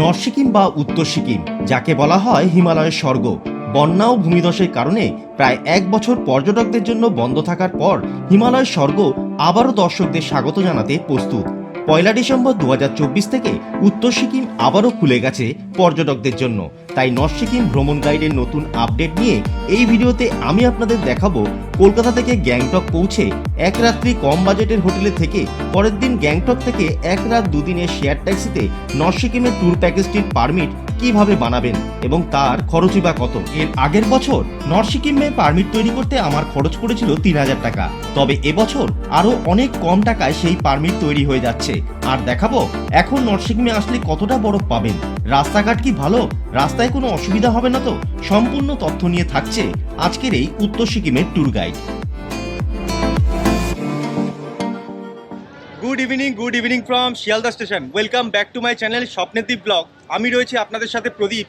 North Sikkim বা উত্তর সিকিম, যাকে বলা হয় হিমালয়ের স্বর্গ। বন্যা ও ভূমিধসের কারণে প্রায় এক বছর পর্যটকদের জন্য বন্ধ থাকার পর হিমালয়ের স্বর্গ আবারও দর্শকদের স্বাগত জানাতে প্রস্তুত। পয়লা ডিসেম্বর দু হাজার চব্বিশ থেকে উত্তর সিকিম আবারও খুলে গেছে পর্যটকদের জন্য। তাই নর্থ সিকিম ভ্রমণ গাইডের নতুন আপডেট নিয়ে এই ভিডিওতে আমি আপনাদের দেখাবো কলকাতা থেকে গ্যাংটক পৌঁছে এক রাত্রি কম বাজেটের হোটেলে থেকে পরের দিন গ্যাংটক থেকে এক রাত দুদিনের শেয়ার ট্যাক্সিতে নর্থ সিকিমের ট্যুর প্যাকেজটির পারমিট কীভাবে বানাবেন এবং তার খরচই বা কত? এর আগের বছর নর্থ সিকিমে পারমিট তৈরি করতে আমার খরচ পড়েছিল তিন হাজার টাকা। তবে এবছর আরও অনেক কম টাকায় সেই পারমিট তৈরি হয়ে যাচ্ছে। আর দেখাবো, এখন নর্থ সিকিমে আসলে কতটা বরফ পাবেন? রাস্তাঘাট কি ভালো? রাস্তায় কোনো অসুবিধা হবে না তো? সম্পূর্ণ তথ্য নিয়ে থাকছে আজকের এই উত্তর সিকিমের tour guide. Good evening good evening from Sealdah station welcome back to my channel স্বপ্নেদ্বীপ blog আমি রয়েছি আপনাদের সাথে প্রদীপ।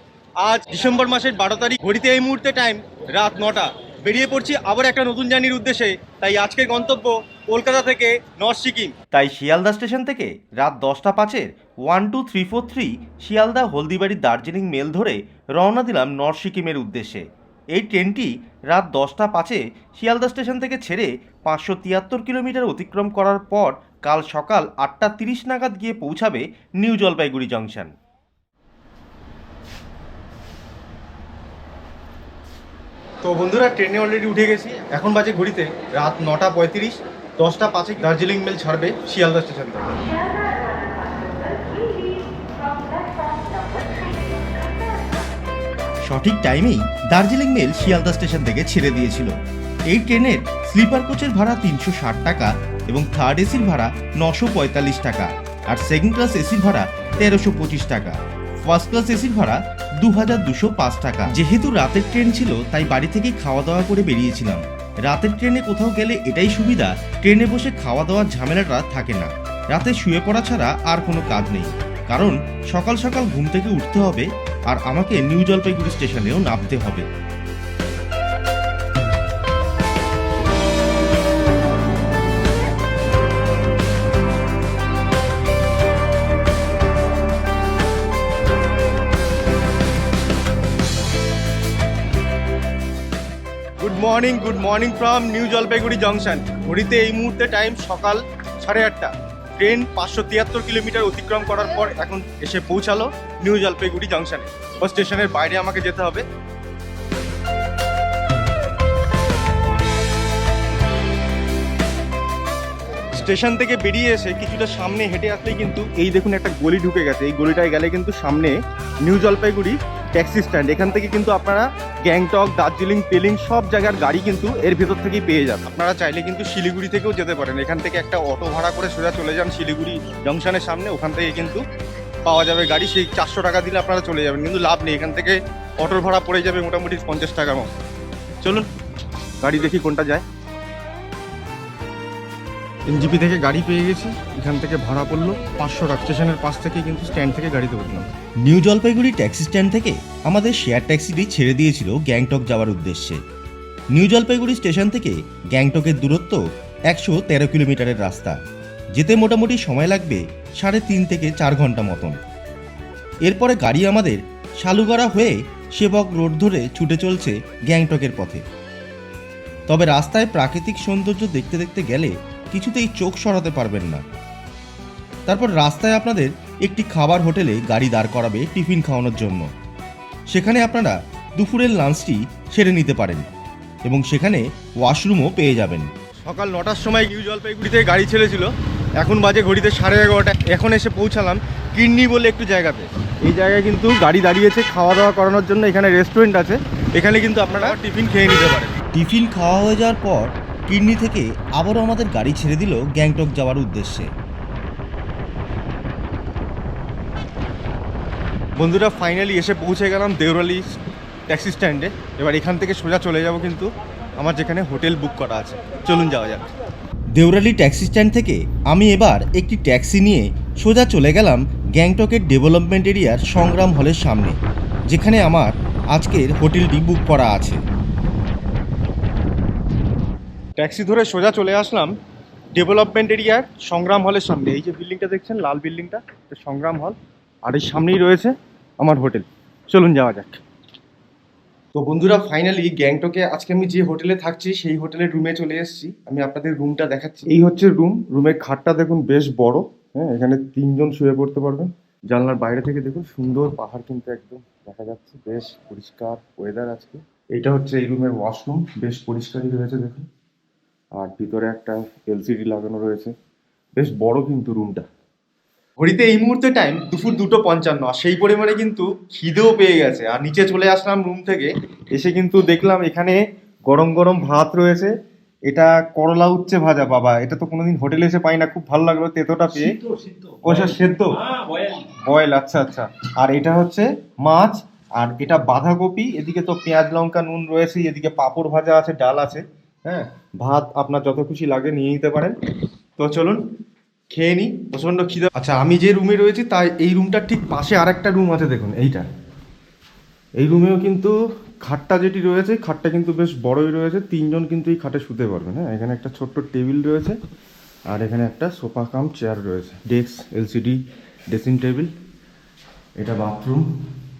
আজ ডিসেম্বর মাসের বারো তারিখ ঘড়িতে এই মুহূর্তে টাইম রাত নটা। বেরিয়ে পড়ছি আবার একটা নতুন জার্নির উদ্দেশ্যে। তাই আজকের গন্তব্য কলকাতা থেকে নর্থ সিকিম। তাই শিয়ালদা স্টেশন থেকে রাত দশটা পাঁচের one two three four three Sealdah Haldibari Darjeeling mail ধরে রওনা দিলাম নর্থ সিকিমের উদ্দেশ্যে। এই ট্রেনটি রাত দশটা পাঁচে শিয়ালদা স্টেশন থেকে ছেড়ে পাঁচশো তিয়াত্তর কিলোমিটার অতিক্রম করার পর কাল সকাল আটটা তিরিশ নাগাদ গিয়ে পৌঁছাবে নিউ জলপাইগুড়ি জংশন। তো বন্ধুরা, ট্রেনে অলরেডি উঠে গেছি। এখন বাজে ঘড়িতে রাত নটা পঁয়ত্রিশ, দশটা পাঁচে দার্জিলিং মেল ছাড়বে শিয়ালদা স্টেশন থেকে। সঠিক টাইমেই দার্জিলিং মেল শিয়ালদা স্টেশন থেকে ছেড়ে দিয়েছিল। এই ট্রেনের স্লিপার কোচের ভাড়া তিনশো ষাট টাকা এবং থার্ড এসির ভাড়া নশো পঁয়তাল্লিশ টাকা আর সেকেন্ড ক্লাস এসির ভাড়া তেরোশো পঁচিশ টাকা। ফার্স্ট ক্লাস এসির ভাড়া দু হাজার দুশো পাঁচ টাকা। যেহেতু রাতের ট্রেন ছিল, তাই বাড়ি থেকেই খাওয়া দাওয়া করে বেরিয়েছিলাম। রাতের ট্রেনে কোথাও গেলে এটাই সুবিধা, ট্রেনে বসে খাওয়া দাওয়ার ঝামেলাটা থাকে না। রাতে শুয়ে পড়া ছাড়া আর কোনো কাজ নেই। কারণ সকাল সকাল ঘুম থেকে উঠতে হবে আর আমাকে নিউ জলপাইগুড়ি স্টেশনেও নামতে হবে। Good morning good morning from New Jalpaiguri junction ঘড়িতে এই মুহূর্তে টাইম সকাল সাড়ে আটটা। ট্রেন পাঁচশো তিয়াত্তর কিলোমিটার অতিক্রম করার পর এখন এসে পৌঁছালো নিউ জলপাইগুড়ি জংশনে। বা স্টেশনের বাইরে আমাকে যেতে হবে। স্টেশন থেকে বেরিয়ে এসে কিছুটা সামনে হেঁটে আসলেই কিন্তু এই দেখুন একটা গলি ঢুকে গেছে। এই গলিটায় গেলে কিন্তু সামনে নিউ জলপাইগুড়ি ট্যাক্সি স্ট্যান্ড। এখান থেকে কিন্তু আপনারা গ্যাংটক, দার্জিলিং, পেলিং সব জায়গার গাড়ি কিন্তু এর ভেতর থেকেই পেয়ে যান। আপনারা চাইলে কিন্তু শিলিগুড়ি থেকেও যেতে পারেন। এখান থেকে একটা অটো ভাড়া করে সোজা চলে যান শিলিগুড়ি জংশনের সামনে। ওখান থেকে কিন্তু পাওয়া যাবে গাড়ি। সেই চারশো টাকা দিলে আপনারা চলে যাবেন। কিন্তু লাভ নেই। এখান থেকে অটোর ভাড়া পড়ে যাবে মোটামুটি পঞ্চাশ টাকা মতো। চলুন, গাড়ি দেখি কোনটা যায়। এনজিপি থেকে গাড়ি পেয়ে গেছি। এখান থেকে ভাড়া পড়ল পাঁচশো টাকা। স্টেশনের পাশ থেকে কিন্তু স্ট্যান্ড থেকে গাড়িতে উঠলাম। নিউ জলপাইগুড়ি ট্যাক্সি স্ট্যান্ড থেকে আমাদের শেয়ার ট্যাক্সিটি ছেড়ে দিয়েছিল গ্যাংটক যাওয়ার উদ্দেশ্যে। নিউ জলপাইগুড়ি স্টেশন থেকে গ্যাংটকের দূরত্ব একশো তেরো কিলোমিটারের রাস্তা। যেতে মোটামুটি সময় লাগবে সাড়ে তিন থেকে চার ঘণ্টা মতন। এরপরে গাড়ি আমাদের শালুগড়া হয়ে সেবক রোড ধরে ছুটে চলছে গ্যাংটকের পথে। তবে রাস্তায় প্রাকৃতিক সৌন্দর্য দেখতে দেখতে গেলে কিছুতেই চোখ সরাতে পারবেন না। তারপর রাস্তায় আপনাদের একটি খাবার হোটেলে গাড়ি দাঁড় করাবে টিফিন খাওয়ানোর জন্য। সেখানে আপনারা দুপুরের লাঞ্চটি সেরে নিতে পারেন এবং সেখানে ওয়াশরুমও পেয়ে যাবেন। সকাল নটার সময় নিউ জলপাইগুড়িতে গাড়ি ছেড়েছিল। এখন বাজে ঘড়িতে সাড়ে এগারোটা। এখন এসে পৌঁছালাম কিডনি বলে একটু জায়গাতে। এই জায়গায় কিন্তু গাড়ি দাঁড়িয়েছে খাওয়া দাওয়া করানোর জন্য। এখানে রেস্টুরেন্ট আছে। এখানে কিন্তু আপনারা টিফিন খেয়ে নিতে পারেন। টিফিন খাওয়া হয়ে যাওয়ার পর কিডনি থেকে আবারও আমাদের গাড়ি ছেড়ে দিল গ্যাংটক যাওয়ার উদ্দেশ্যে। বন্ধুরা ফাইনালি এসে পৌঁছে গেলাম দেউরালি ট্যাক্সি স্ট্যান্ডে এবার এখান থেকে সোজা চলে যাব কিন্তু আমার যেখানে হোটেল বুক করা আছে। চলুন যাওয়া যাক। দেউরালি ট্যাক্সি স্ট্যান্ড থেকে আমি এবার একটি ট্যাক্সি নিয়ে সোজা চলে গেলাম গ্যাংটকের ডেভেলপমেন্ট এরিয়ার সংগ্রাম হলের সামনে যেখানে আমার আজকের হোটেলটি বুক করা আছে। ট্যাক্সি ধরে সোজা চলে আসলাম ডেভেলপমেন্ট এরিয়ার সংগ্রাম হলের সামনে। এই যে বিল্ডিংটা দেখছেন, লাল বিল্ডিংটা সংগ্রাম হল আর এই সামনেই রয়েছে আমার হোটেল। চলুন যাওয়া যাক। তো বন্ধুরা ফাইনালি গ্যাংটকে আজকে আমি যে হোটেলে থাকছি, সেই হোটেলের রুমে চলে এসেছি। আমি আপনাদের রুমটা দেখাচ্ছি। এই হচ্ছে রুম রুমের খাটটা দেখুন বেশ বড়। হ্যাঁ এখানে তিনজন শুয়ে পড়তে পারবেন। জানলার বাইরে থেকে দেখুন সুন্দর পাহাড় কিন্তু একদম দেখা যাচ্ছে। বেশ পরিষ্কার ওয়েদার আজকে। এটা হচ্ছে এই রুমের ওয়াশরুম বেশ পরিষ্কারই রয়েছে দেখুন। আর ভিতরে একটা এলসিডি লাগানো রয়েছে। বেশ বড় কিন্তু রুমটা ঘড়িতে এই মুহূর্তে টাইম দুপুর দুটো পঞ্চান্ন আর সেই পরিমাণে কিন্তু খিদেও পেয়ে গেছে। আর নিচে চলে আসলাম রুম থেকে এসে কিন্তু দেখলাম এখানে গরম গরম ভাত রয়েছে। এটা করলা উচ্ছে ভাজা বাবা। এটা তো কোনোদিন হোটেলে এসে পাই না। খুব ভালো লাগল তেতোটা পেয়ে। কোষা সেদ্ধ? বয়েল আচ্ছা আচ্ছা। আর এটা হচ্ছে মাছ আর এটা বাঁধাকপি এদিকে তো পেঁয়াজ লঙ্কা নুন রয়েছে এদিকে পাঁপড় ভাজা আছে ডাল আছে। হ্যাঁ ভাত আপনার যত খুশি লাগে নিয়ে নিতে পারেন। তো চলুন, খেয়ে নিই, প্রচণ্ড খিদে। আচ্ছা আমি যে রুমে রয়েছি, তাই এই রুমটার ঠিক পাশে আরেকটা রুম আছে, দেখুন, এইটা। এই রুমেও কিন্তু খাটটা যেটি রয়েছে, খাটটা কিন্তু বেশ বড়ই রয়েছে, তিনজন কিন্তু এই খাটে শুতে পারবেন। হ্যাঁ এখানে একটা ছোট্ট টেবিল রয়েছে, আর এখানে একটা সোফা কাম, চেয়ার রয়েছে, ডেস্ক, এলসিডি, ড্রেসিং টেবিল, এটা বাথরুম।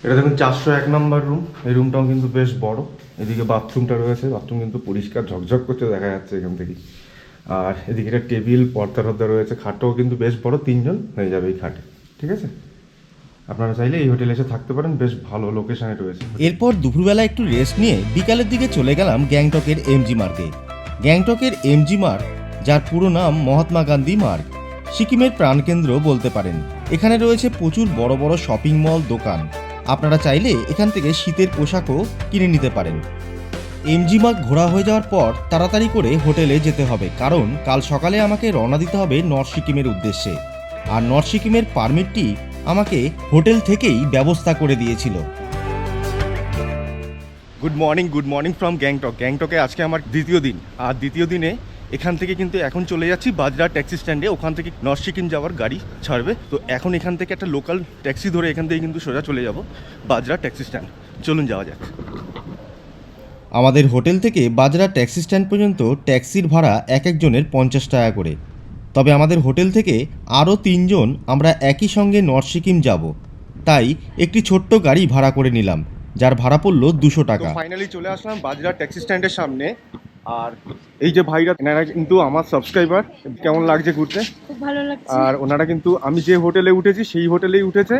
এটা দেখুন, চারশো এক নম্বর রুম এই রুমটাও কিন্তু বেশ বড়। এদিকে বাথরুমটা রয়েছে বাথরুম কিন্তু পরিষ্কার ঝকঝক করতে দেখা যাচ্ছে এখান থেকে আর এদিকে একটা টেবিল পর্দা টর্দা রয়েছে, খাটটাও কিন্তু বেশ বড়, তিনজন হয়ে যাবে এই খাটে, ঠিক আছে? আপনারা চাইলে এই হোটেলে এসে থাকতে পারেন, বেশ ভালো লোকেশনে রয়েছে। এরপর দুপুরবেলা একটু রেস্ট নিয়ে বিকালের দিকে চলে গেলাম গ্যাংটকের এমজি মার্গে গ্যাংটকের এমজি মার্গ যার পুরো নাম মহাত্মা গান্ধী মার্গ সিকিমের প্রাণকেন্দ্র বলতে পারেন। এখানে রয়েছে প্রচুর বড় বড় শপিং মল দোকান। আপনারা চাইলে এখান থেকে শীতের পোশাকও কিনে নিতে পারেন। এমজি মার্গ ঘোরা হয়ে যাওয়ার পর তাড়াতাড়ি করে হোটেলে যেতে হবে, কারণ কাল সকালে আমাকে রওনা দিতে হবে নর্থ সিকিমের উদ্দেশ্যে। আর নর্থ সিকিমের পারমিটটি আমাকে হোটেল থেকেই ব্যবস্থা করে দিয়েছিল। Good morning good morning from Gangtok গ্যাংটকে আজকে আমার দ্বিতীয় দিন। আর দ্বিতীয় দিনে এখান থেকে কিন্তু এখন চলে যাচ্ছি বাজরা ট্যাক্সি স্ট্যান্ডে। ওখান থেকে নর্থ সিকিম যাওয়ার গাড়ি ছাড়বে। তো এখন এখান থেকে একটা লোকাল ট্যাক্সি ধরে এখান থেকে কিন্তু সোজা চলে যাব বাজরা ট্যাক্সি স্ট্যান্ড। চলুন যাওয়া যাক। আমাদের হোটেল থেকে বাজরা ট্যাক্সি স্ট্যান্ড পর্যন্ত ট্যাক্সির ভাড়া এক একজনের পঞ্চাশ টাকা করে। তবে আমাদের হোটেল থেকে আরও তিনজন আমরা একই সঙ্গে নর্থ সিকিম যাব। তাই একটি ছোট্ট গাড়ি ভাড়া করে নিলাম যার ভাড়া পড়ল দুশো টাকা। ফাইনালি চলে আসলাম বাজরা ট্যাক্সি স্ট্যান্ডের সামনে। আর এই যে ভাইরা এনারা কিন্তু আমার সাবস্ক্রাইবার কেমন লাগছে ঘুরতে? খুব ভালো লাগছে। আর ওনারা কিন্তু আমি যে হোটেলে উঠেছি সেই হোটেলেই উঠেছে।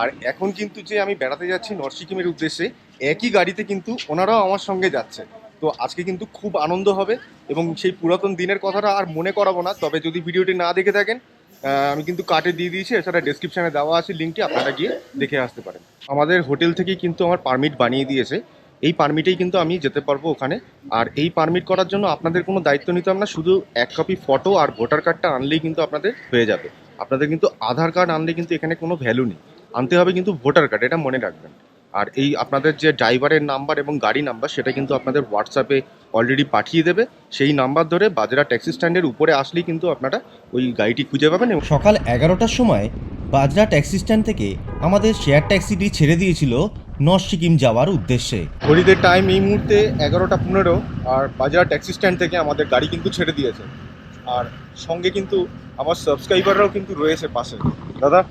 আর এখন কিন্তু যে আমি বেড়াতে যাচ্ছি নর্থ সিকিমের উদ্দেশ্যে একই গাড়িতে কিন্তু ওনারাও আমার সঙ্গে যাচ্ছে। তো আজকে কিন্তু খুব আনন্দ হবে এবং সেই পুরাতন দিনের কথাটা আর মনে করাবো না। তবে যদি ভিডিওটি না দেখে থাকেন আমি কিন্তু কাটে দিয়ে দিয়েছি। এছাড়া ডেসক্রিপশনে দেওয়া আছে লিঙ্কটি আপনারা গিয়ে দেখে আসতে পারেন। আমাদের হোটেল থেকেই কিন্তু আমার পারমিট বানিয়ে দিয়েছে। এই পারমিটেই কিন্তু আমি যেতে পারব ওখানে। আর এই পারমিট করার জন্য আপনাদের কোনো দায়িত্ব নিতে হবে না, শুধু এক কপি ফটো আর ভোটার কার্ডটা আনলেই কিন্তু আপনাদের হয়ে যাবে। আপনাদের কিন্তু আধার কার্ড আনলে কিন্তু এখানে কোনো ভ্যালু নেই। আনতে হবে কিন্তু ভোটার কার্ড এটা মনে রাখবেন। আর এই আপনাদের যে ড্রাইভারের নাম্বার এবং গাড়ি নাম্বার সেটা কিন্তু আপনাদের হোয়াটসঅ্যাপে অলরেডি পাঠিয়ে দেবে। সেই নাম্বার ধরে বাজরা ট্যাক্সি স্ট্যান্ডের উপরে আসলেই কিন্তু আপনারা ওই গাড়িটি খুঁজে পাবেন এবং সকাল এগারোটার সময় বাজরা ট্যাক্সি স্ট্যান্ড থেকে আমাদের শেয়ার ট্যাক্সিটি ছেড়ে দিয়েছিল নর্থ সিকিম যাওয়ার উদ্দেশ্যে। ঘড়িতে টাইম এই মুহূর্তে এগারোটা পনেরো আর বাজার ট্যাক্সি স্ট্যান্ড থেকে আমাদের গাড়ি কিন্তু ছেড়ে দিয়েছে। আর সঙ্গে কিন্তু আমার সাবস্ক্রাইবাররাও কিন্তু রয়েছে পাশে। দাদা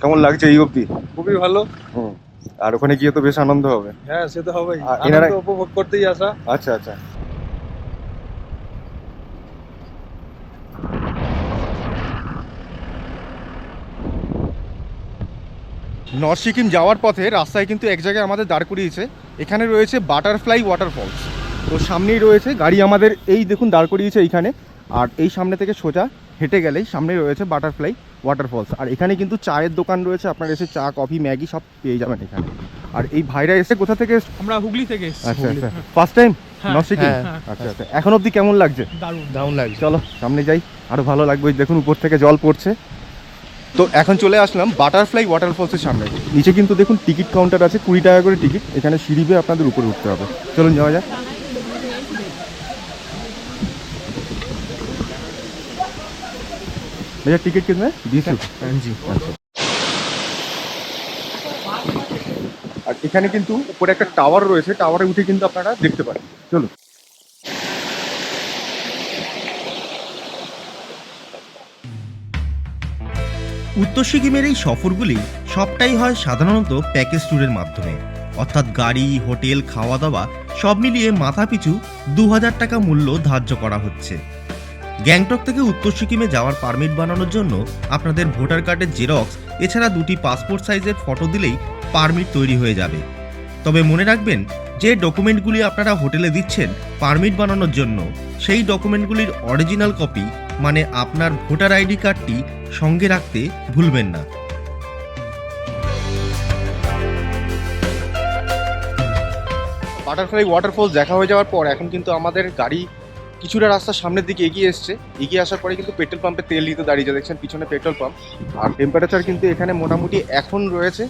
কেমন লাগছে এই অবধি? খুবই ভালো। হুম আর ওখানে গিয়ে তো বেশ আনন্দ হবে। হ্যাঁ সে তো হবেই। আর এনারা- আনন্দ উপভোগ করতেই আসা। আচ্ছা আচ্ছা। নর্থ সিকিম যাওয়ার পথে রাস্তায় কিন্তু এক জায়গায় আমাদের দাঁড় করিয়েছে। এখানে রয়েছে বাটারফ্লাই ওয়াটারফলস তো সামনেই রয়েছে গাড়ি আমাদের এই দেখুন দাঁড় করিয়েছে এইখানে। আর এই সামনে থেকে সোজা হেঁটে গেলেই সামনে রয়েছে বাটারফ্লাই ওয়াটারফলস আর এখানে কিন্তু চায়ের দোকান রয়েছে আপনার এসে চা কফি ম্যাগি সব পেয়ে যাবেন এখানে। আর এই ভাইরা এসে কোথা থেকে আমরা হুগলি থেকে আচ্ছা আচ্ছা। ফার্স্ট টাইম নর্থ সিকিম হ্যাঁ, আচ্ছা আচ্ছা। এখন অবধি কেমন লাগছে? দারুণ। দারুণ লাগছে। চলো সামনে যাই। আরও ভালো লাগবে দেখুন উপর থেকে জল পড়ছে। তো এখন চলে আসলাম বাটারফ্লাই ওয়াটারফলসের সামনে নিচে কিন্তু দেখুন টিকিট কাউন্টার আছে কুড়ি টাকা করে টিকিট এখানে সিঁড়ি বেয়ে আপনাদের উপরে উঠতে হবে চলুন যাওয়া যাক भैया टिकट कितने बीस रुपये জি আর এখানে কিন্তু উপরে একটা টাওয়ার রয়েছে টাওয়ারে উঠে কিন্তু আপনারা দেখতে পারেন চলুন উত্তর সিকিমের এই সফরগুলি সবটাই হয় সাধারণত প্যাকেজ ট্যুরের মাধ্যমে। অর্থাৎ গাড়ি, হোটেল খাওয়া দাওয়া সব মিলিয়ে মাথাপিছু দু হাজার টাকা মূল্য ধার্য করা হচ্ছে। গ্যাংটক থেকে উত্তর সিকিমে যাওয়ার পারমিট বানানোর জন্য আপনাদের ভোটার কার্ডের জেরক্স এছাড়া দুটি পাসপোর্ট সাইজের ফটো দিলেই পারমিট তৈরি হয়ে যাবে। তবে মনে রাখবেন, যে ডকুমেন্টগুলি আপনারা হোটেলে দিচ্ছেন পারমিট বানানোর জন্য, সেই ডকুমেন্টগুলির অরিজিনাল কপি মানে আপনার ভোটার আইডি কার্ডটি সঙ্গে রাখতে ভুলবেন না। বাটারফ্লাই ওয়াটারফলস দেখা হয়ে যাওয়ার পর এখন কিন্তু আমাদের গাড়ি কিছুটা রাস্তা সামনের দিকে এগিয়ে এসছে। এগিয়ে আসার পরে কিন্তু পেট্রোল পাম্পে তেল নিতে দাঁড়িয়ে দেখছেন পিছনে পেট্রোল পাম্প আর টেম্পারেচার কিন্তু এখানে মোটামুটি এখন রয়েছে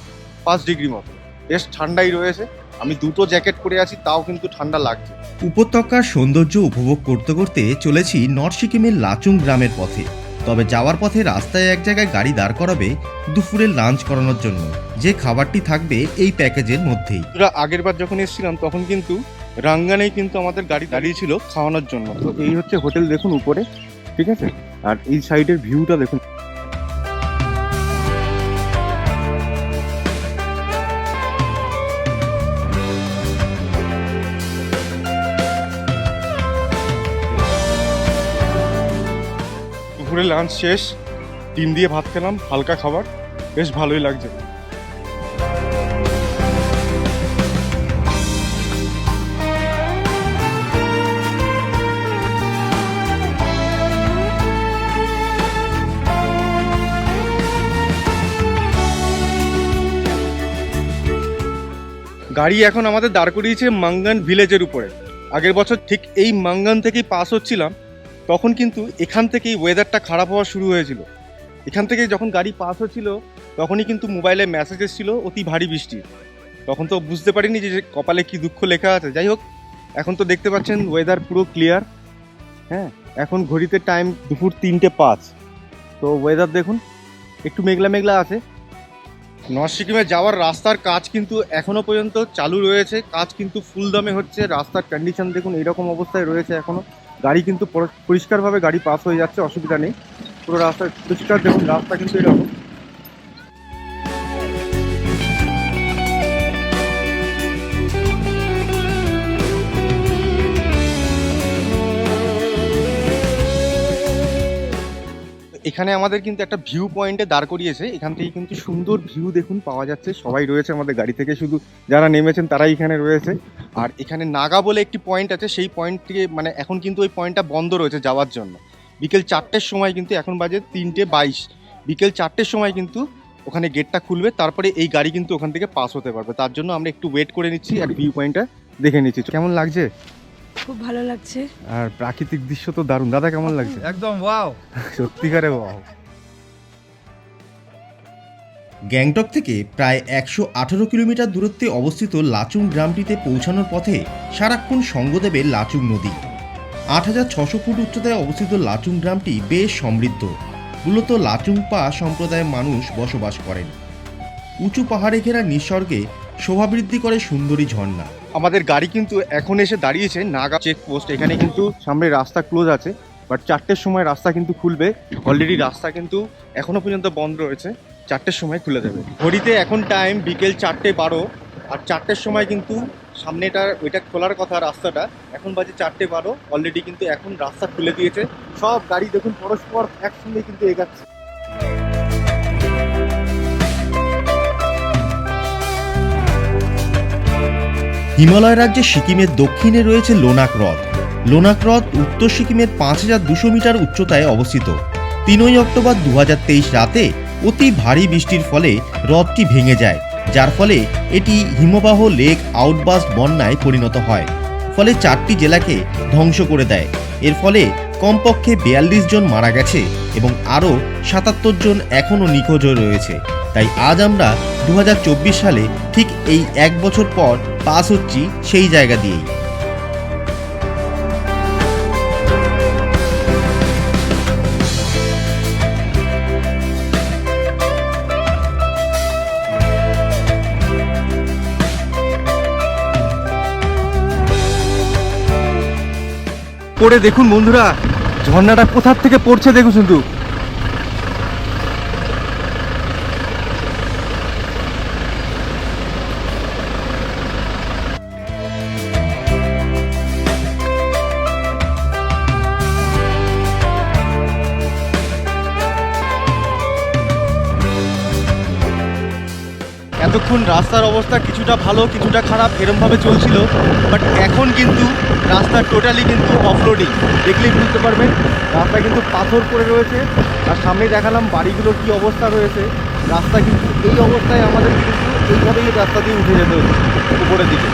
পাঁচ ডিগ্রি মতো। বেশ ঠান্ডাই রয়েছে। আমি দুটো জ্যাকেট পরে আছি তাও কিন্তু ঠান্ডা লাগছে। উপত্যকার সৌন্দর্য উপভোগ করতে করতে চলেছি নর্থ সিকিমের লাচুং গ্রামের পথে। তবে যাওয়ার পথে রাস্তায় এক জায়গায় গাড়ি দাঁড় করাবে দুপুরের লাঞ্চ করানোর জন্য। যে খাবারটি থাকবে এই প্যাকেজের মধ্যেই। আমরা আগের বার যখন এসেছিলাম তখন কিন্তু রাঙ্গানেই কিন্তু আমাদের গাড়ি দাঁড়িয়ে ছিল খাওয়ানোর জন্য। তো এই হচ্ছে হোটেল দেখুন উপরে ঠিক আছে? আর এই সাইডের ভিউটা দেখুন। দুপুরে লাঞ্চ শেষ, ডিম দিয়ে ভাত খেলাম, হালকা খাবার, বেশ ভালোই লাগছে। গাড়ি এখন আমাদের দাঁড় করিয়েছে মাঙ্গান ভিলেজের উপরে। আগের বছর ঠিক এই মাঙ্গান থেকেই পাস হচ্ছিলাম। তখন কিন্তু এখান থেকেই ওয়েদারটা খারাপ হওয়া শুরু হয়েছিল। এখান থেকে যখন গাড়ি পাস হচ্ছিল, তখনই কিন্তু মোবাইলে মেসেজ এসেছিল, অতি ভারী বৃষ্টি। তখন তো বুঝতে পারিনি যে কপালে কি দুঃখ লেখা আছে। যাই হোক, এখন তো দেখতে পাচ্ছেন ওয়েদার পুরো ক্লিয়ার হ্যাঁ এখন ঘড়িতে টাইম দুপুর তিনটে পাঁচ। তো ওয়েদার দেখুন, একটু মেঘলা মেঘলা আছে। নর্থ সিকিমে যাওয়ার রাস্তার কাজ কিন্তু এখনও পর্যন্ত চালু রয়েছে। কাজ কিন্তু ফুল দামে হচ্ছে। রাস্তার কন্ডিশন দেখুন, এইরকম অবস্থায় রয়েছে এখনও। গাড়ি কিন্তু পর- পরিষ্কারভাবে গাড়ি পাস হয়ে যাচ্ছে, অসুবিধা নেই। পুরো রাস্তা পরিষ্কার দেখুন, রাস্তা কিন্তু এরকম। এখানে আমাদের কিন্তু একটা ভিউ পয়েন্টে দাঁড় করিয়েছে। এখান থেকে কিন্তু সুন্দর ভিউ দেখুন, পাওয়া যাচ্ছে। সবাই রয়েছে আমাদের গাড়ি থেকে, শুধু যারা নেমেছেন তারাই এখানে রয়েছে। আর এখানে নাগা বলে একটি পয়েন্ট আছে, সেই পয়েন্ট থেকে মানে এখন কিন্তু ওই পয়েন্টটা বন্ধ রয়েছে যাওয়ার জন্য। বিকেল চারটের সময় কিন্তু এখন বাজে তিনটে বাইশ। বিকেল চারটের সময় কিন্তু ওখানে গেটটা খুলবে, তারপরে এই গাড়ি কিন্তু ওখান থেকে পাস হতে পারবে। তার জন্য আমরা একটু ওয়েট করে নিচ্ছি আর ভিউ পয়েন্টটা দেখে নিচ্ছি। কেমন লাগছে? খুব ভালো লাগছে। আর প্রাকৃতিক দৃশ্য তো দারুণ। দাদা কেমন লাগছে? একদম ওয়াও সত্যিকারে বাহ গ্যাংটক থেকে প্রায় একশো আঠারো কিলোমিটার দূরত্বে অবস্থিত লাচুং গ্রামটিতে পৌঁছানোর পথে সারাক্ষণ সঙ্গ দেবে লাচুং নদী। আট হাজার ছশো ফুট উচ্চতায় অবস্থিত লাচুং গ্রামটি বেশ সমৃদ্ধ। মূলত লাচুং পা সম্প্রদায়ের মানুষ বসবাস করেন। উঁচু পাহাড়ে ঘেরা নিঃস্বর্গে শোভাবৃদ্ধি করে সুন্দরী ঝর্ণা। আমাদের গাড়ি কিন্তু এখন এসে দাঁড়িয়েছে, নাগা চেকপোস্ট এখানে কিন্তু সামনে রাস্তা ক্লোজ আছে বাট চারটের সময় রাস্তা কিন্তু খুলবে। অলরেডি রাস্তা কিন্তু এখনও পর্যন্ত বন্ধ রয়েছে, চারটের সময় খুলে দেবে। ঘড়িতে এখন টাইম বিকেল চারটে বারো, আর চারটের সময় কিন্তু সামনেটা, ওইটা খোলার কথা রাস্তাটা, এখন বাজে চারটে বারো। অলরেডি কিন্তু এখন রাস্তা খুলে দিয়েছে। সব গাড়ি দেখুন, পরস্পর একসঙ্গে কিন্তু এগাচ্ছে। হিমালয় রাজ্যে সিকিমের দক্ষিণে রয়েছে লোনাক হ্রদ। লোনাক হ্রদ উত্তর সিকিমের পাঁচ হাজার দুশো মিটার উচ্চতায় অবস্থিত। তিনই অক্টোবর দু হাজার তেইশ রাতে অতি ভারী বৃষ্টির ফলে হ্রদটি ভেঙে যায়, যার ফলে এটি হিমবাহ লেক আউটবাস্ট বন্যায় পরিণত হয়। ফলে চারটি জেলাকে ধ্বংস করে দেয়। এর ফলে কমপক্ষে বিয়াল্লিশ জন মারা গেছে এবং আরও সাতাত্তর জন এখনও নিখোঁজ রয়েছে। তাই আজ আমরা দু হাজার চব্বিশ সালে ঠিক এই এক বছর পর পাস হচ্ছি সেই জায়গা দিয়েই। পড়ে দেখুন বন্ধুরা, ঝর্ণাটা কোথার থেকে পড়ছে দেখুন শুধু। এতক্ষণ রাস্তার অবস্থা কিছুটা ভালো, কিছুটা খারাপ, এরমভাবে চলছিল। বাট এখন কিন্তু রাস্তা টোটালি কিন্তু অফরোডিং দেখলেই বুঝতে পারবেন, রাস্তা কিন্তু পাথর পড়ে রয়েছে। আর সামনে দেখালাম বাড়িগুলোর কি অবস্থা রয়েছে। রাস্তা কিন্তু এই অবস্থায় আমাদের কিন্তু এইভাবেই রাস্তা দিয়ে উঠে যেতে হচ্ছে, উপরের দিকে।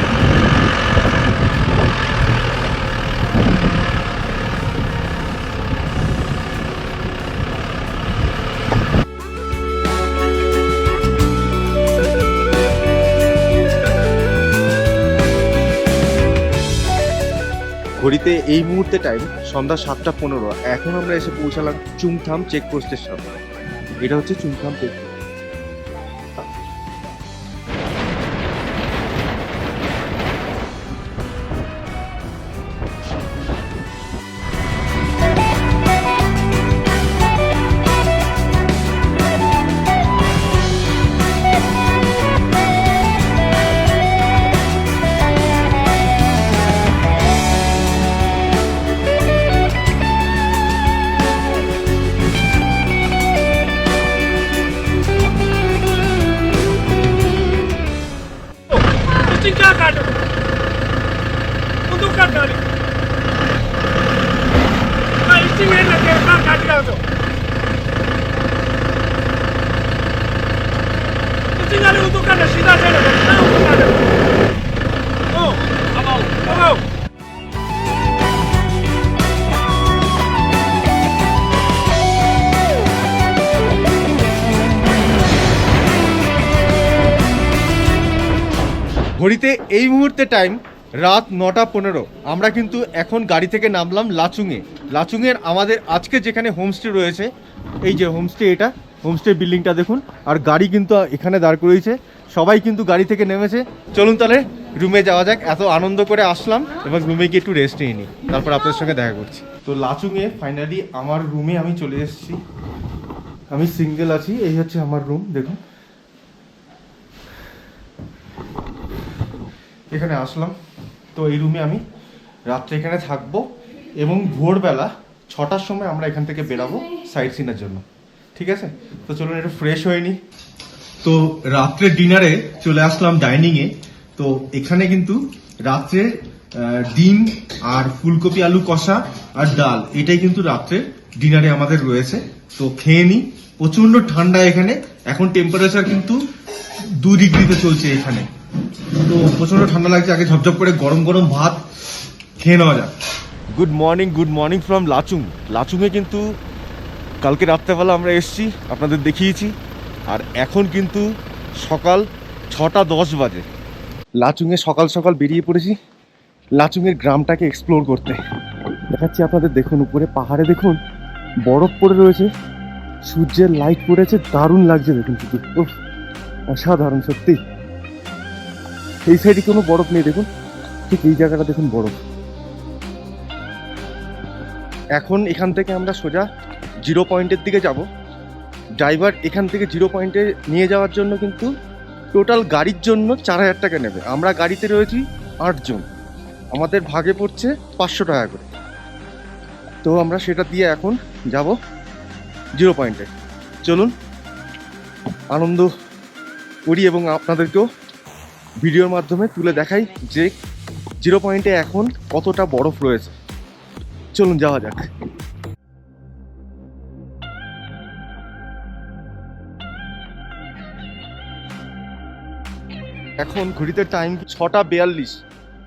ঘড়িতে এই মুহূর্তে টাইম সন্ধ্যা সাতটা পনেরো। এখন আমরা এসে পৌঁছালাম চুংথাম চেকপোস্টের সামনে। এটা হচ্ছে চুংথাম চেকপোস্ট ঘড়িতে এই মুহূর্তে টাইম রাত নটা পনেরো। আমরা কিন্তু এখন গাড়ি থেকে নামলাম লাচুংয়ে। লাচুংয়ের আমাদের আজকে যেখানে হোমস্টে রয়েছে, এই যে হোমস্টে এটা হোমস্টে বিল্ডিংটা দেখুন। আর গাড়ি কিন্তু এখানে দাঁড় করিয়েছে। সবাই কিন্তু গাড়ি থেকে নেমেছে। চলুন তাহলে রুমে যাওয়া যাক। এত আনন্দ করে আসলাম এবং রুমে গিয়ে একটু রেস্ট নিয়ে নিই তারপর আপনার সঙ্গে দেখা করছি। তো লাচুংয়ে ফাইনালি আমার রুমে আমি চলে এসেছি। আমি সিঙ্গেল আছি, এই হচ্ছে আমার রুম দেখুন। এখানে আসলাম। তো এই রুমে আমি রাত্রে এখানে থাকব এবং ভোরবেলা ছটার সময় আমরা এখান থেকে বেরাবো সাইট সিনের জন্য। ঠিক আছে? তো চলুন একটু ফ্রেশ হয়ে নিই তো রাত্রে ডিনারে চলে আসলাম ডাইনিংয়ে তো এখানে কিন্তু রাত্রে ডিম আর ফুলকপি, আলু কষা আর ডাল, এটাই কিন্তু রাত্রে ডিনারে আমাদের রয়েছে। তো খেয়ে নিই প্রচণ্ড ঠান্ডা এখানে। এখন টেম্পারেচার কিন্তু দু ডিগ্রিতে চলছে এখানে। তো প্রচণ্ড ঠান্ডা লাগছে আগে ঝপঝপ করে গরম গরম ভাত খেয়ে নেওয়া যাক। Good morning good morning from Lachung লাচুংয়ে কিন্তু কালকে রাত্রেবেলা আমরা এসেছি আপনাদের দেখিয়েছি। আর এখন কিন্তু সকাল ছটা দশ বাজে। লাচুংয়ে সকাল সকাল বেরিয়ে পড়েছি লাচুংয়ের গ্রামটাকে এক্সপ্লোর করতে। দেখাচ্ছি আপনাদের দেখুন উপরে পাহাড়ে দেখুন বরফ পড়ে রয়েছে সূর্যের লাইট পড়েছে দারুণ লাগছে দেখুন উফ, অসাধারণ সত্যি। এই সাইডে কোনো বরফ নেই, দেখুন। ঠিক এই জায়গাটা দেখুন বরফ। এখন এখান থেকে আমরা সোজা জিরো পয়েন্টের দিকে যাব। ড্রাইভার এখান থেকে জিরো পয়েন্টে নিয়ে যাওয়ার জন্য কিন্তু টোটাল গাড়ির জন্য চার হাজার টাকা নেবে। আমরা গাড়িতে রয়েছি আটজন। আমাদের ভাগে পড়ছে পাঁচশো টাকা করে। তো আমরা সেটা দিয়ে এখন যাব জিরো পয়েন্টে। চলুন, আনন্দ করি এবং আপনাদেরকেও ভিডিওর মাধ্যমে তুলে দেখাই যে জিরো পয়েন্টে এখন কতটা বরফ রয়েছে। চলুন যাওয়া যাক। এখন ঘড়িতে টাইম ছটা বেয়াল্লিশ।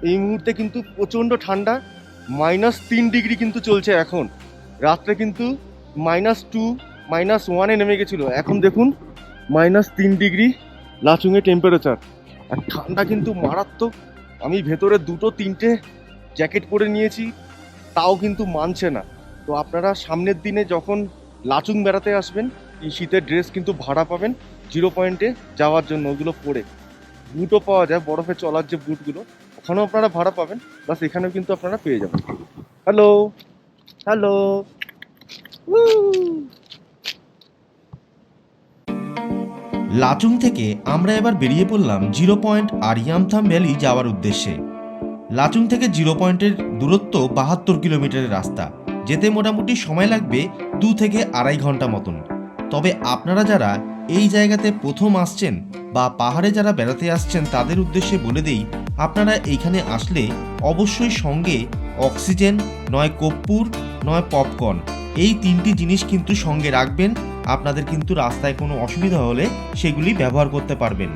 এই মুহূর্তে কিন্তু প্রচণ্ড ঠান্ডা মাইনাস তিন ডিগ্রি কিন্তু চলছে এখন। রাত্রে কিন্তু মাইনাস টু মাইনাস ওয়ানে নেমে গেছিল। এখন দেখুন মাইনাস তিন ডিগ্রি লাচুংয়ে টেম্পারেচার আর ঠান্ডা কিন্তু মারাত্মক। আমি ভেতরে দুটো তিনটে জ্যাকেট পরে নিয়েছি তাও কিন্তু মানছে না। তো আপনারা সামনের দিনে যখন লাচুং বেড়াতে আসবেন এই শীতের ড্রেস কিন্তু ভাড়া পাবেন জিরো পয়েন্টে যাওয়ার জন্য ওগুলো পরে। বুটও পাওয়া যায় বরফে চলার যে বুটগুলো ওখানেও আপনারা ভাড়া পাবেন প্লাস এখানেও কিন্তু আপনারা পেয়ে যাবেন। হ্যালো! হ্যালো! লাচুং থেকে আমরা এবার বেরিয়ে পড়লাম জিরো পয়েন্ট আর ইয়ামথাম ভ্যালি যাওয়ার উদ্দেশ্যে। লাচুং থেকে জিরো পয়েন্টের দূরত্ব বাহাত্তর কিলোমিটারের রাস্তা, যেতে মোটামুটি সময় লাগবে দু থেকে আড়াই ঘণ্টা মতন। তবে আপনারা যারা এই জায়গাতে প্রথম আসছেন বা পাহাড়ে যারা বেড়াতে আসছেন তাদের উদ্দেশ্যে বলে দেই, আপনারা এইখানে আসলে অবশ্যই সঙ্গে অক্সিজেন, নয় কর্পূর, নয় পপকর্ন, এই তিনটি জিনিস কিন্তু সঙ্গে রাখবেন আপনাদের কিন্তু রাস্তায় কোনো অসুবিধা হলে সেগুলি ব্যবহার করতে পারবেন।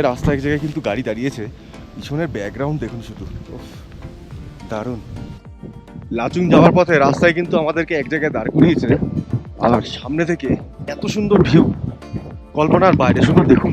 এর রাস্তা এক জায়গায় কিন্তু গাড়ি দাঁড়িয়েছে। পিছনের ব্যাকগ্রাউন্ড দেখুন শুধু। দারুণ। লাচুং যাওয়ার পথে রাস্তায় কিন্তু আমাদেরকে এক জায়গায় দাঁড় করিয়েছে। আর সামনে থেকে এত সুন্দর ভিউ কল্পনার বাইরে শুধু দেখুন।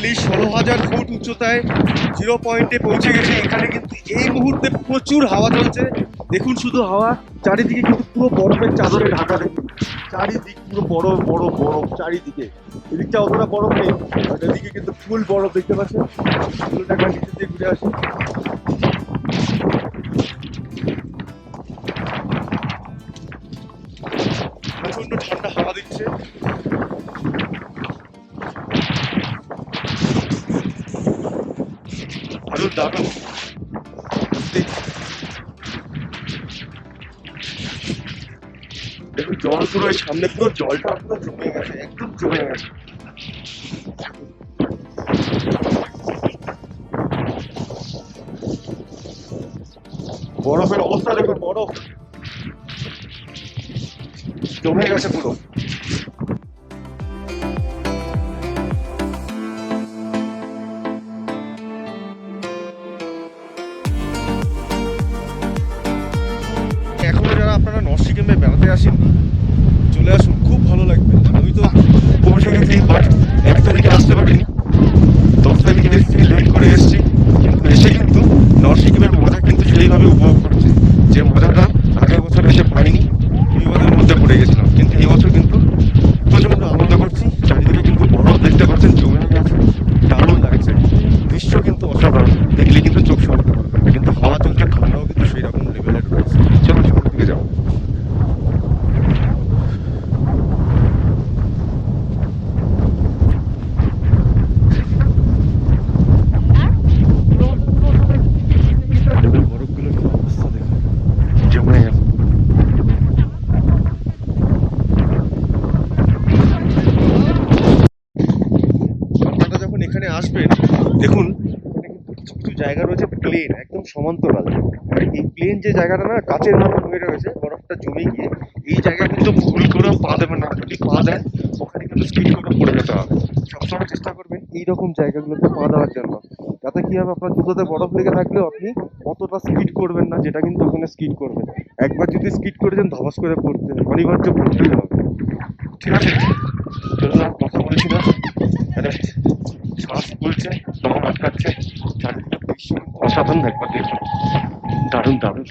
ফাইনালি ষোলো হাজার ফুট উচ্চতায় জিরো পয়েন্টে পৌঁছে গেছে। এখানে কিন্তু এই মুহূর্তে প্রচুর হাওয়া চলছে। দেখুন শুধু হাওয়া, চারিদিকে কিন্তু পুরো বরফের চাদরে ঢাকা দেখুন। চারিদিক পুরো বরফ বরফ বরফ, চারিদিকে। এদিকটা অতটা বরফ নেই এদিকে কিন্তু ফুল বরফ দেখতে পাচ্ছেন। নিচে দিয়ে ঘুরে আসি। প্রচণ্ড ঠান্ডা হাওয়া দিচ্ছে পুরো এই সামনে পুরো জলটা পুরো জমে গেছে একদম জমে গেছে বরফের অবস্থা দেখুন বরফ জমে গেছে পুরো সমান্তরাল। আর এই প্লেন যে জায়গাটা না কাচের মতো হয়ে রয়েছে, বরফটা জমে গিয়ে এই জায়গা কিন্তু ভুল করে পা দেবে না। যদি পা দেয় ওখানে কিন্তু স্কিড করে পড়ে যেতে হবে। সবসময় চেষ্টা করবেন এইরকম জায়গাগুলোতে পা দেওয়ার জন্য। তাতে কি হবে? আপনার জুতোতে বরফ লেগে থাকলেও আপনি অতটা স্কিড করবেন না, যেটা কিন্তু ওখানে স্কিড করবেন একবার যদি স্কিড করেছেন ধবাস করে পড়তে অনিবার্য পড়তেই হবে। ঠিক আছে? কথা বলছি এখানে শ্বাস ফুলছে দম আটকাচ্ছে। অসাধারণ একবার দেখুন। দারুণ দারুণ।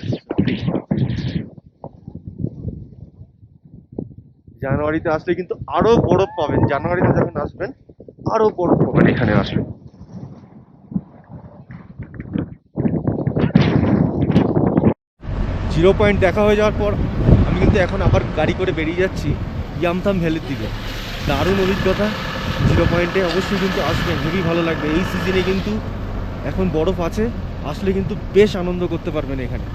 জানুয়ারিতে আসলে কিন্তু আরও বরফ পাবেন। জানুয়ারিতে যখন আসবেন, আরও বরফ পাবেন। এখানে আসলে জিরো পয়েন্ট দেখা হয়ে যাওয়ার পর আমি কিন্তু এখন আবার গাড়ি করে বেরিয়ে যাচ্ছি ইয়ামথাম ভ্যালির দিকে। দারুণ অভিজ্ঞতা। জিরো পয়েন্টে অবশ্যই কিন্তু আসবে হেভি ভালো লাগবে। এই সিজনে কিন্তু এখন বরফ আছে, আসলে কিন্তু বেশ আনন্দ করতে পারবেন এখানে।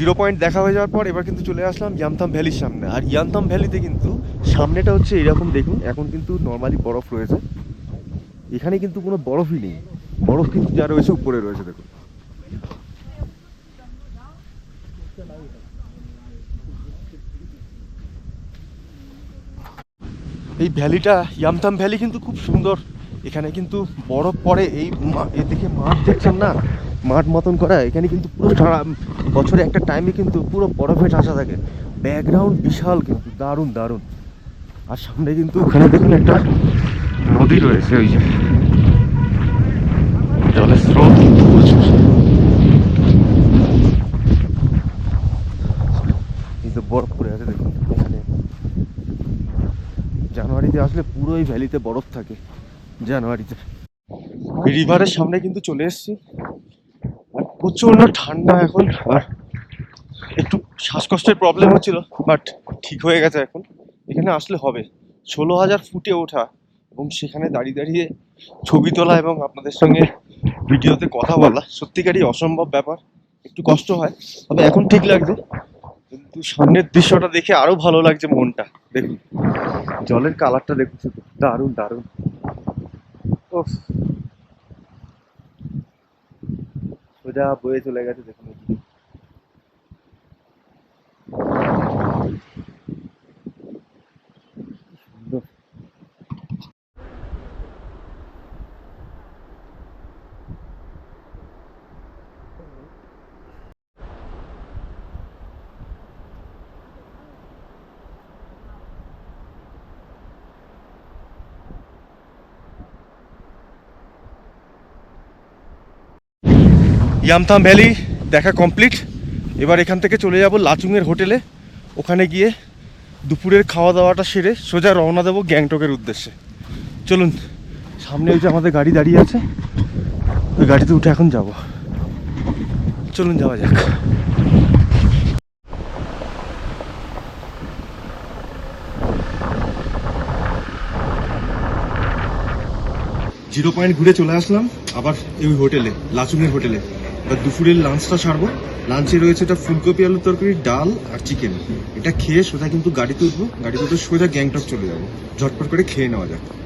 জিরো পয়েন্ট দেখা হয়ে যাওয়ার পর এবার কিন্তু চলে আসলাম ইয়ামথাম ভ্যালির সামনে। আর ইয়ামথাম ভ্যালিতে কিন্তু সামনেটা হচ্ছে এরকম দেখুন, এখন কিন্তু নর্মালি বরফ রয়েছে। এখানে কিন্তু কোনো বরফই নেই। বরফ কিন্তু যা রয়েছে উপরে রয়েছে, দেখুন। এই ভ্যালিটা ইয়ামথাম ভ্যালি কিন্তু খুব সুন্দর। এখানে কিন্তু বরফ পড়ে, এই মা- এদিকে মাঠ দেখছেন না? মাঠ মতন করা এখানে কিন্তু পুরো সারা বছরে একটা টাইমে কিন্তু পুরো বরফে ঠাসা থাকে। ব্যাকগ্রাউন্ড বিশাল কিন্তু দারুণ দারুণ। আর সামনে কিন্তু ওখানে দেখুন একটা নদী রয়েছে ওই যে। জলের স্রোত প্রচুর। কিন্তু বরফ পড়ে আছে দেখুন এখানে। জানুয়ারিতে আসলে পুরো এই ভ্যালিতে বরফ থাকে জানুয়ারিতে। রিভারের সামনে কিন্তু চলে এসেছি। আর প্রচণ্ড ঠান্ডা এখন। আর একটু শ্বাসকষ্টের প্রবলেম হচ্ছিল বাট ঠিক হয়ে গেছে এখন। এখানে আসলে হবে। ষোলো হাজার ফুটে ওঠা এবং সেখানে দাঁড়িয়ে দাঁড়িয়ে ছবি তোলা এবং আপনাদের সঙ্গে ভিডিওতে কথা বলা সত্যিকারই অসম্ভব ব্যাপার। একটু কষ্ট হয় তবে এখন ঠিক লাগছে কিন্তু সামনের দৃশ্যটা দেখে আরও ভালো লাগছে মনটা। দেখুন জলের কালারটা দেখুন শুধু দারুণ দারুণ। ওফ সোজা বয়ে চলে গেছে দেখুন ইয়ামথাম ভ্যালি দেখা কমপ্লিট। এবার এখান থেকে চলে যাব লাচুংয়ের হোটেলে। ওখানে গিয়ে দুপুরের খাওয়া দাওয়াটা সেরে সোজা রওনা দেবো গ্যাংটকের উদ্দেশ্যে। চলুন, সামনে ওই যে আমাদের গাড়ি দাঁড়িয়ে আছে, ওই গাড়িতে উঠে এখন যাব। চলুন, যাওয়া যাক। জিরো পয়েন্ট ঘুরে চলে আসলাম, আবার এই হোটেলে, লাচুংয়ের হোটেলে। দুপুরের লাঞ্চটা সারবো। লাঞ্চে রয়েছে এটা ফুলকপি আলুর তরকারি, ডাল আর চিকেন এটা খেয়ে সোজা কিন্তু গাড়িতে উঠবো। গাড়িতে উঠে সোজা গ্যাংটক চলে যাব। ঝটপট করে খেয়ে নেওয়া যাক।